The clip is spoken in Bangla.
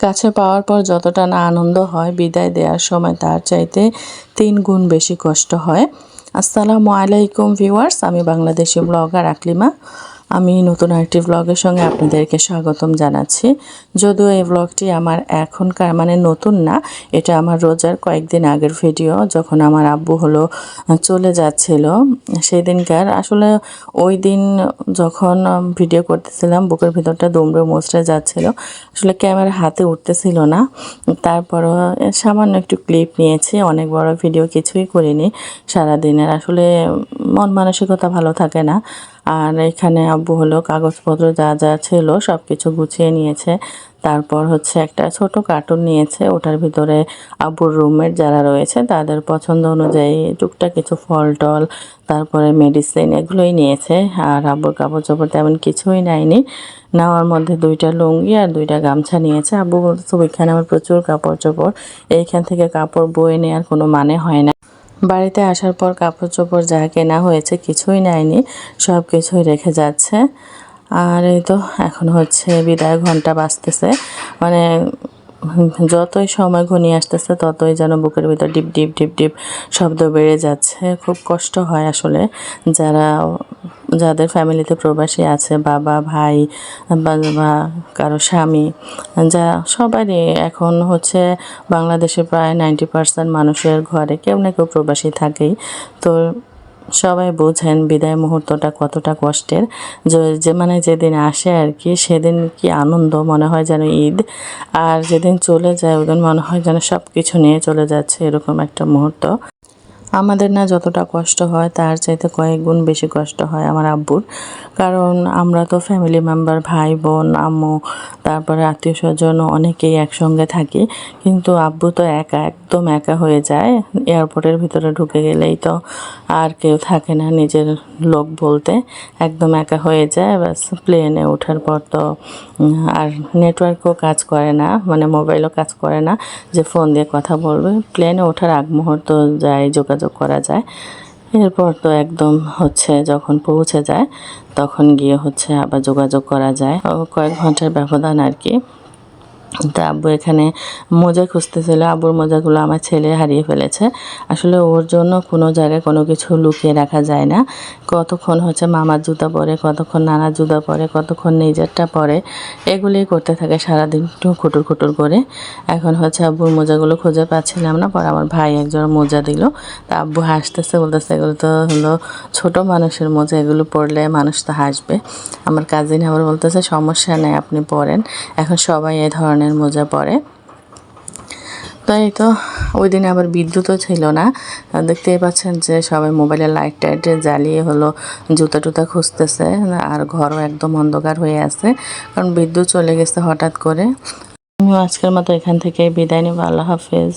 কাছে পাওয়ার পর যতটা না আনন্দ হয়, বিদায় দেওয়ার সময় তার চাইতে তিন গুণ বেশি কষ্ট হয়। আসসালামু আলাইকুম ভিউয়ার্স, আমি বাংলাদেশি ব্লগার আকলিমা। আমি নতুন আরেকটি ব্লগের সঙ্গে আপনাদেরকে স্বাগতম জানাচ্ছি। যদিও এই ব্লগটি আমার এখনকার মানে নতুন না, এটা আমার রোজার কয়েকদিন আগের ভিডিও যখন আমার আব্বু হলো, চলে যাচ্ছিল। সেই দিনকার আসলে ওই দিন যখন ভিডিও করতেছিলাম, বুকের ভিতরটা দুমড়ে মুচড়ে যাচ্ছিল। আসলে ক্যামেরা হাতে উঠতেছিল না। তারপরও সামান্য একটু ক্লিপ নিয়েছি, অনেক বড় ভিডিও কিছুই করিনি। সারাদিনের আসলে মন মানসিকতা ভালো থাকে না। আর এখানে আব্বু হলো কাগজপত্র যা যা ছিল সব কিছু গুছিয়ে নিয়েছে। তারপর হচ্ছে একটা ছোট কার্টুন নিয়েছে। ওটার ভিতরে আব্বুর রুমমেট যারা রয়েছে তাদের পছন্দ অনুযায়ী টুকটাক কিছু ফল টল তারপরে মেডিসিন এগুলোই নিয়েছে। আর আব্বুর কাপড় চোপড় তেমন কিছুই নেয়নি। নেওয়ার মধ্যে দুইটা লুঙ্গি আর দুইটা গামছা নিয়েছে। আব্বু বলতেছে, ওইখানে আমার প্রচুর কাপড় চোপড় এইখান থেকে কাপড় বয়ে নেওয়ার কোনো মানে হয় না। বাড়িতে আসার পর কাপড় চোপড় যা কেনা হয়েছে কিছুই নেয়নি, সব কিছুই রেখে যাচ্ছে। আর এই তো এখন হচ্ছে বিদায়, ঘণ্টা বাজতেছে। মানে যতই সময় ঘনিয়ে আসতেছে, ততই যেন বুকের ভিতর ডিপ ডিপ ডিপ ডিপ শব্দ বেড়ে যাচ্ছে। খুব কষ্ট হয় আসলে যারা, যাদের ফ্যামিলিতে প্রবাসী আছে, বাবা, ভাই, বা কারও স্বামী, যা সবারই এখন হচ্ছে বাংলাদেশে প্রায় নাইনটি পার্সেন্ট মানুষের ঘরে কেউ না কেউ প্রবাসী থাকেই। তো সবাই বোঝেন বিদায় মুহূর্তটা কতটা কষ্টের। যে মানে যেদিন আসে আর কি, সেদিন কি আনন্দ, মনে হয় যেন ঈদ। আর যেদিন চলে যায়, ওদিন মনে হয় যেন সব কিছু নিয়ে চলে যাচ্ছে, এরকম একটা মুহূর্ত। আমাদের না যতটা কষ্ট হয়, তার চাইতে কয়েক গুণ বেশি কষ্ট হয় আমার আব্বুর। কারণ আমরা তো ফ্যামিলি মেম্বার ভাই, বোন, আম্মু, তারপরে আত্মীয় স্বজন অনেকেই একসঙ্গে থাকি। কিন্তু আব্বু তো একা, একদম একা হয়ে যায়। এয়ারপোর্টের ভিতরে ঢুকে গেলেই তো আর কেউ থাকে না নিজের লোক বলতে। একদম একা হয়ে যায়, ব্যাস প্লেনে ওঠার পর তো আর নেটওয়ার্কও কাজ করে না মানে মোবাইলও কাজ করে না যে ফোন দিয়ে কথা বলবে। প্লেনে ওঠার আগ মুহূর্ত যায় যোগাযোগ করা যায়। এরপর তো একদম হচ্ছে যখন পৌঁছে যায়, তখন গিয়ে হচ্ছে আবার যোগাযোগ করা যায়। কয়েক ঘণ্টার ব্যবধান আর কি। তা আব্বু এখানে মোজা খুঁজতেছিল। আব্বুর মোজাগুলো আমার ছেলে হারিয়ে ফেলেছে। আসলে ওর জন্য কোনো জায়গায় কোনো কিছু লুকিয়ে রাখা যায় না। কতক্ষণ হচ্ছে মামার জুতা পরে, কতক্ষণ নানার জুতা পরে, কতক্ষণ নিজেরটা পরে এগুলি করতে থাকে সারাদিন একটু খুটুর খুটুর করে। এখন হচ্ছে আব্বুর মোজাগুলো খুঁজে পাচ্ছিলাম না, পরে আমার ভাই একজন মোজা দিল। তা আব্বু হাসতেছে, বলতেছে, এগুলো তো হলো ছোটো মানুষের মোজা, এগুলো পরলে মানুষ তো হাসবে। আমার কাজিন আবার বলতেছে, সমস্যা নেই, আপনি পরেন এখন সবাই এ ধরনের ধরনের মোজা পরে তাই তো ওই দিনে আবার বিদ্যুৎও ছিল না। দেখতেই পাচ্ছেন যে সবাই মোবাইলের লাইট টাইট জ্বালিয়ে হলো জুতা টুতা খুঁজতেছে। আর ঘরও একদম অন্ধকার হয়ে আছে। কারণ বিদ্যুৎ চলে গেছে হঠাৎ করে। আমিও আজকের মতো এখান থেকে বিদায় নেব। আল্লাহ হাফেজ।